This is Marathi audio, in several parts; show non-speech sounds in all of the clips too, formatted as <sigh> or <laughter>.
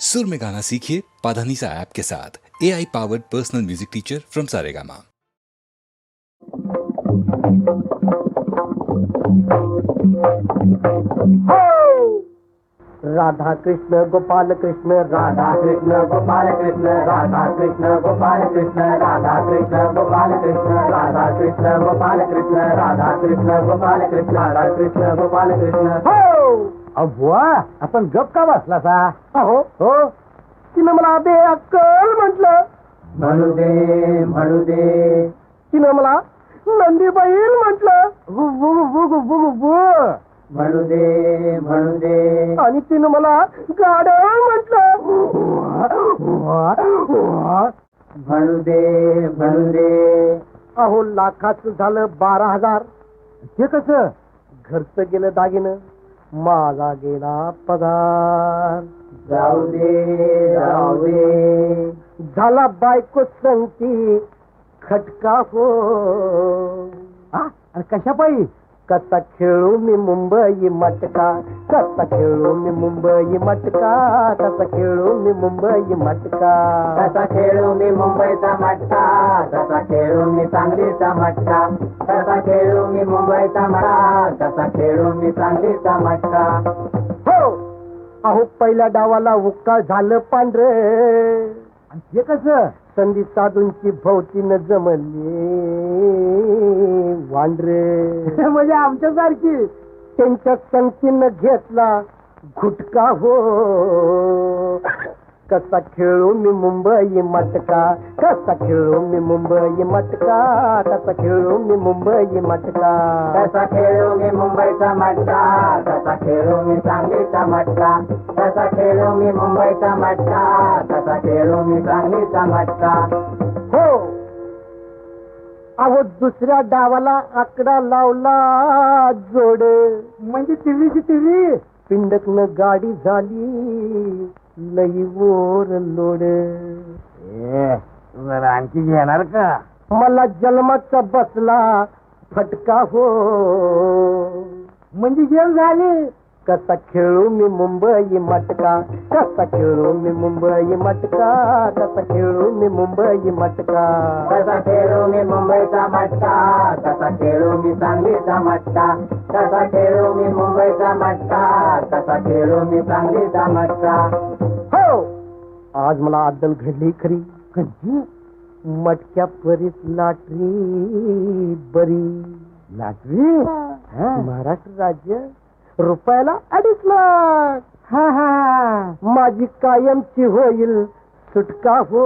सुर में गाना सीखिए पाधानीसा ऐप के साथ। A I powered personal music teacher from Saregama Radha Krishna, Gopal Krishna, Radha Krishna, Gopal Krishna, Radha Krishna, Gopal Krishna, Radha Krishna, Gopal Krishna, Radha Krishna, Gopal Krishna, Radha Krishna, Gopal Krishna, Radha Krishna, Gopal Krishna. अव्वा आपण गप का बसला सा हो हो. तिनं मला बे अक्कल म्हटलं. म्हणू दे म्हणू दे. तिनं मला नंदी बैल म्हटलं म्हणू दे म्हणू दे. आणि तिनं मला गाड म्हटलं. म्हणू दे म्हणू दे. अहो लाखाच झालं बारा हजार. ते कस? घरचं गेलं दागिनं. माझा गेला पगार. जाऊ दे जाऊ दे झाला बायको संगती खटका हो. आणि कशा पायी कसा खेळू मी मुंबई मटका? कसा खेळू मी मुंबई मटका? कसा खेळू मी मुंबई मटका? कसा खेळू मी मुंबईचा मटका? कसा खेळू मी सांगलीचा मटका? कसा खेळू मी मुंबईचा मटका? कसा खेळू मी सांगलीचा मटका? हो! अहो पहिल्या डावाला उक्का झालं पांढरे. आणि ते कसं? संधी साधूंची भोवतीनं जमली. वांढरे <laughs> म्हणजे आमच्यासारखी त्यांच्या संगतीनं घेतला घुटका हो. <laughs> कसा खेळू मी मुंबई मटका कसा खेळू मी मुंबई मटका कसा खेळू मी मुंबई मटका. कसा खेळू मी मुंबईचा मटका कसा खेळू मी सांगलीचा मटका कसा खेळू मी मुंबईचा मटका कसा खेळू मी सांगलीचा मटका. हो. अहो दुसऱ्या डावाला आकडा लावला जोड. म्हणजे टिव्हीची टिव्ही पिंडकन गाडी झाली. लई वर लोड. जरा आणखी घेणार का? मला जन्माचा बसला फटका हो. म्हणजे जेल झाली? कसा खेळू मी मुंबई मटका? कसा खेळू मी मुंबई मटका? कसा खेळू मी मुंबई मटका? कसा खेळू मी मुंबईचा मटका? कसा खेळू मी सांगलीचा मटका? कसा खेळू मी मुंबईचा मटका? कसा खेळू मी सांगलीचा मटका? हो! आज मला अद्दल घडली खरी. कधी मटक्या परीत लाटरी बरी. लाटरी? महाराष्ट्र राज्य रुपयाला अडीच लाख. हा हा माझी कायमची होईल सुटका हो.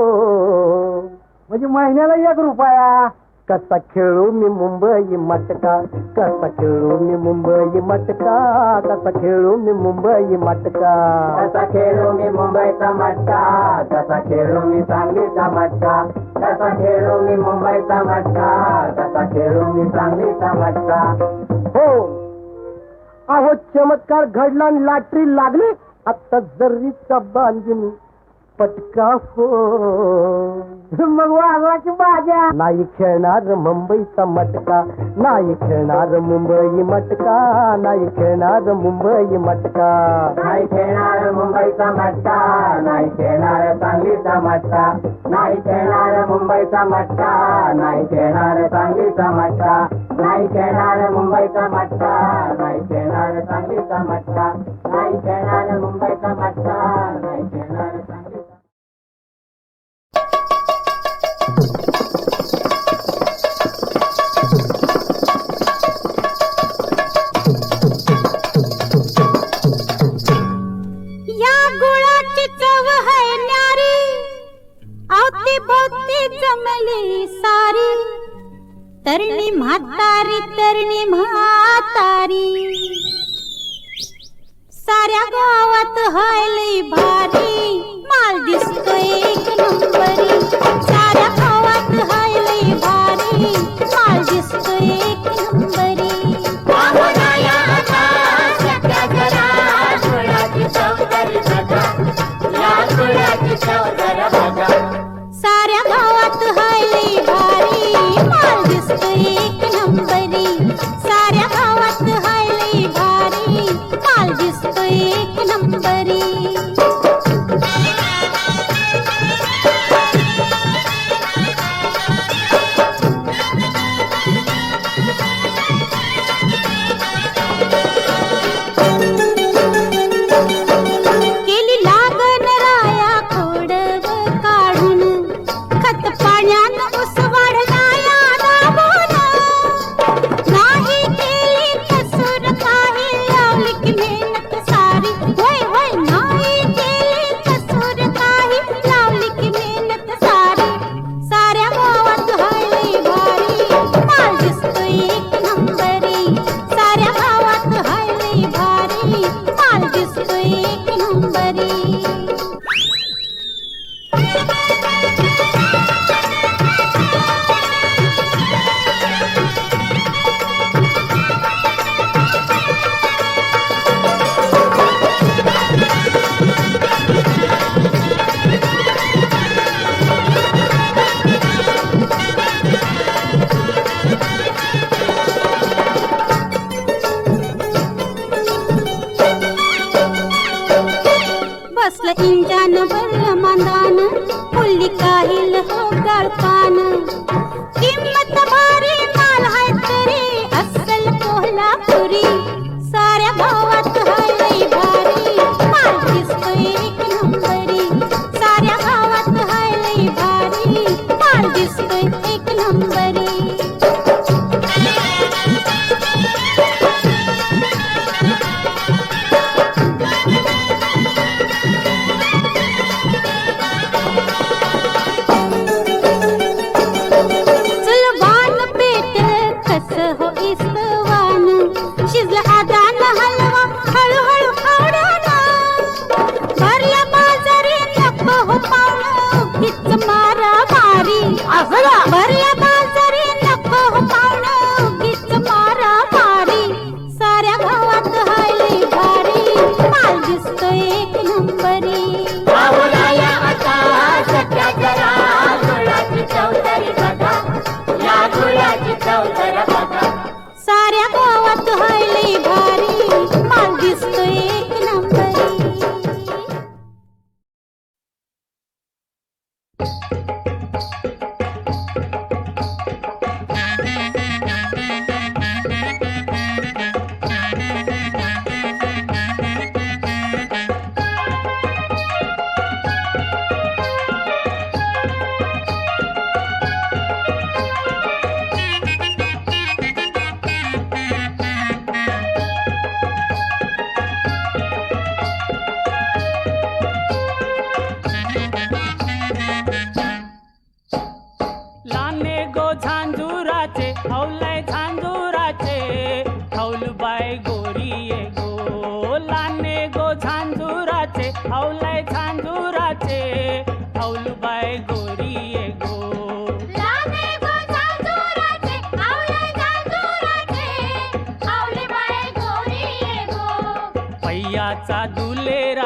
म्हणजे महिन्याला एक रुपया. कसा खेळू मी मुंबई मटका? कसा खेळू मी मुंबई मटका? कसा खेळू मी मुंबई मटका? कसा खेळू मी मुंबईचा मटका? कसा खेळू मी सांगलीचा मटका? कसा खेळू मी मुंबईचा मटका? कसा खेळू मी सांगलीचा मटका? हो. अहो चमत्कार घडला आणि लाटरी लागली. आता जर्रीचा बांधून पटका हो मग वाघाची बाजा नाही खेळणार मुंबईचा मटका नाही खेळणार मुंबई मटका नाही खेळणार मुंबई मटका नाही खेळणार मुंबईचा मटका नाही खेळणार सांगलीचा मटका नाही खेळणार मुंबईचा मटका नाही खेळणार सांगलीचा मटका नाही खेळणार मुंबईचा मटका नाही खेळणार सांगलीचा मटका नाही खेळणार मुंबईचा मटका नाही खेळणार एक नंबरी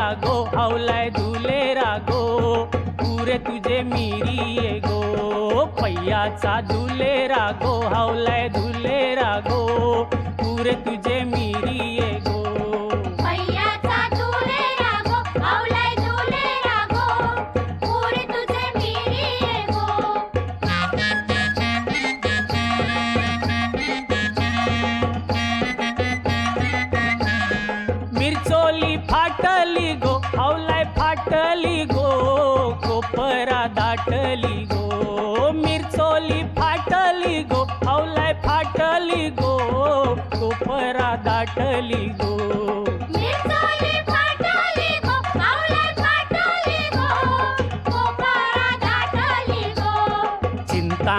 रागो हवलाय धुले रागो पुरे तुझे मिरी ये गो पैयाचा धुले रागो हवलाय धुले दाटली गो. अवलाय फाटली गो कोपरा दाटली गो.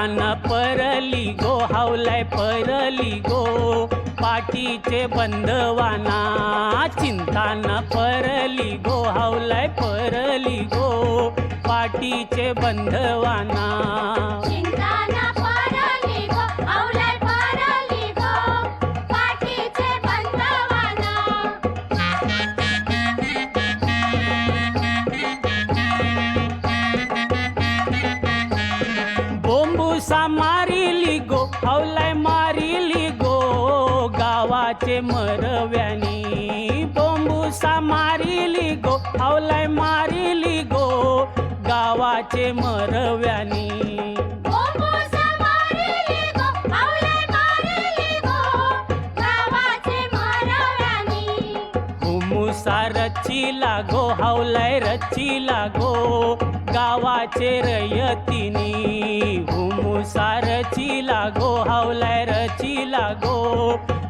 न परली गो हावलाय परली गो पाठीचे बंधवाना न परली गो हावलाय परली गो पाठीचे बंधवाना. रे मरव्यानी. बोंबुसा मारिली गो आवलाय मारिली गो गावाचे मरव्यानी. हुमुसा रची लागो हावलाय रची लागो गावाचे रयतीनी. हुमुसा रची लागो हावलाय रची लागो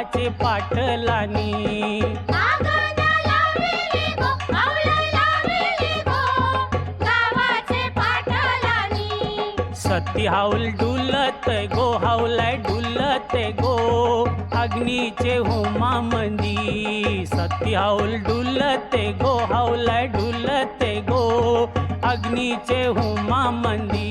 देवाचे पाटलानी. सती हाऊल डुलत गो हाऊलाय डुलत गो अग्नीचे होमा मंदी. सती हाऊल डुलत गो हाऊलाय डुलत गो अग्नीचे होमा मंदी.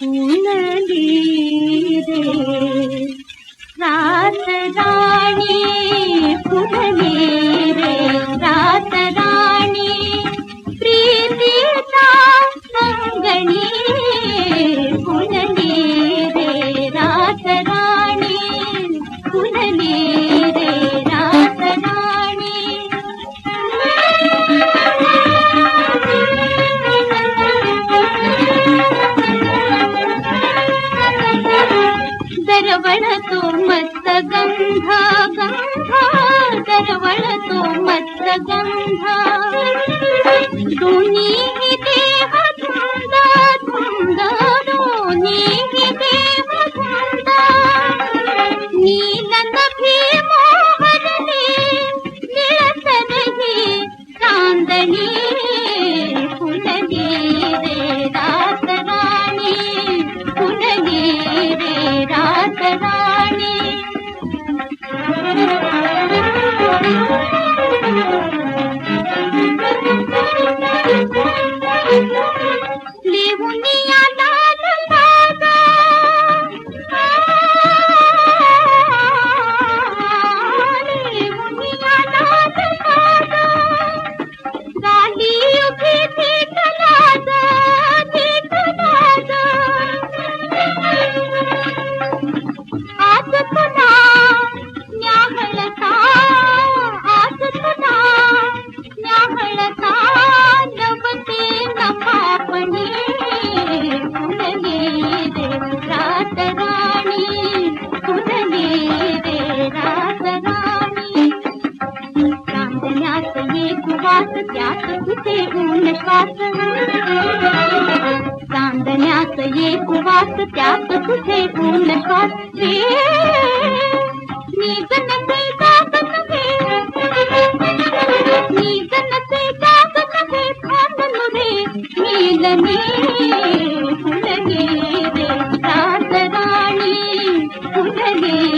പൂനാലേ गंधा दोन्ही 不得你。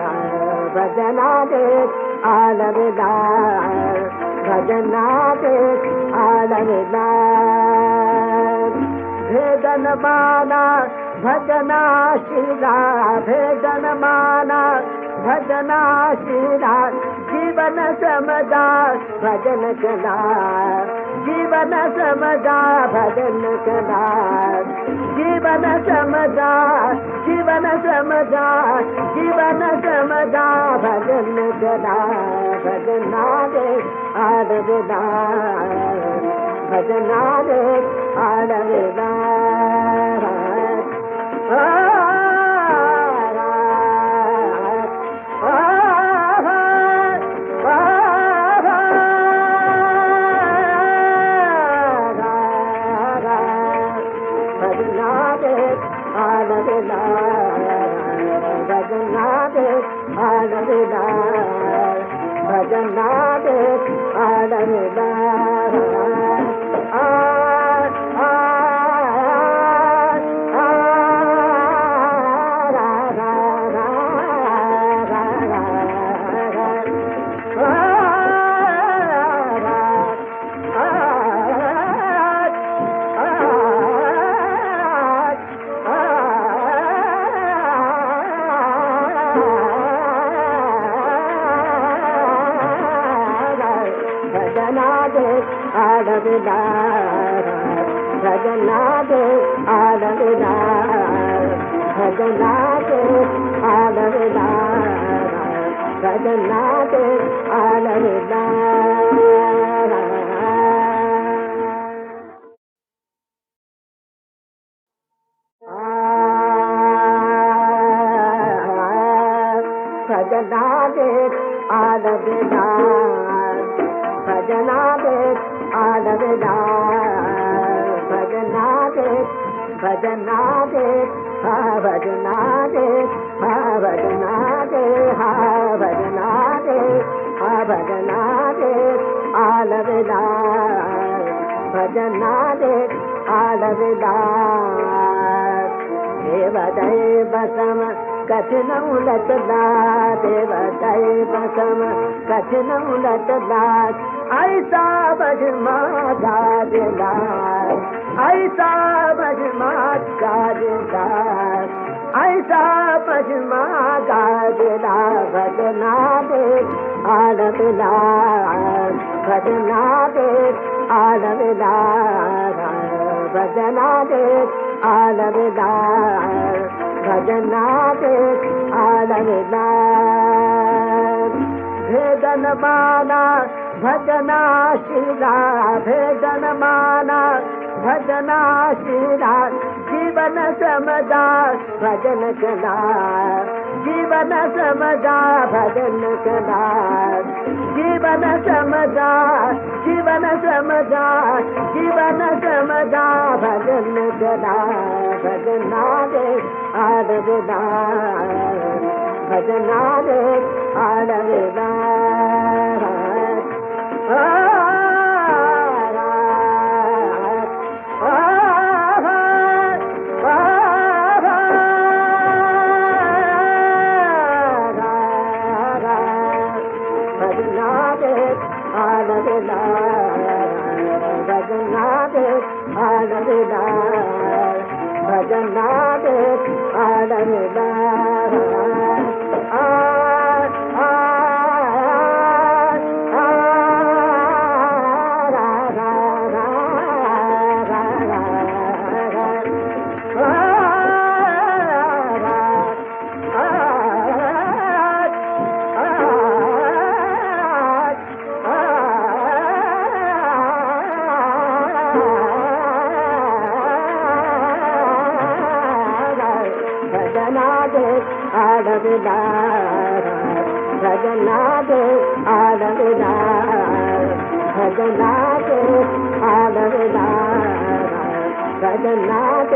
भजना दे आलविला भजना दे आलविला भेदन माना भजना शिला। भेदन माना भजना शिला। जीवन समजा भजन कला। जीवन समजा भजन कला। जीवन समजा जीवन समजा जीवन समजा भजन कला भजना दे आडविदा भजना दे आडविदा भजना दे सजना देख आलबेदार सजना देख आलबेदार भजना देख भजना देख हा भजना देख हा भजना दे हा भजना दे हा भजना देख आलबेदार भजना देख आलबेदार देव दे बसम सम कठिनौ लटदा देवदैव सम कठिनौ लटदा ऐसा बजमा गाजदार ऐसा बजमा गाजदार ऐसा बजमा गाजदा भजना दे आडविदा भजना दे आडविदा भजना दे आडविदार भजना दे आडविदार भेदन माना, भजना शिला। भेदन माना, भजना जीवन समदा भजन कला जीवन समदा भजन कला जीवन समदा जीवन समदा जीवन समदा भजन कला भजना दे आडविदा भजना दे आडविदा. दार गजनाथ आलदार भगनाथ आलदार गजनाथ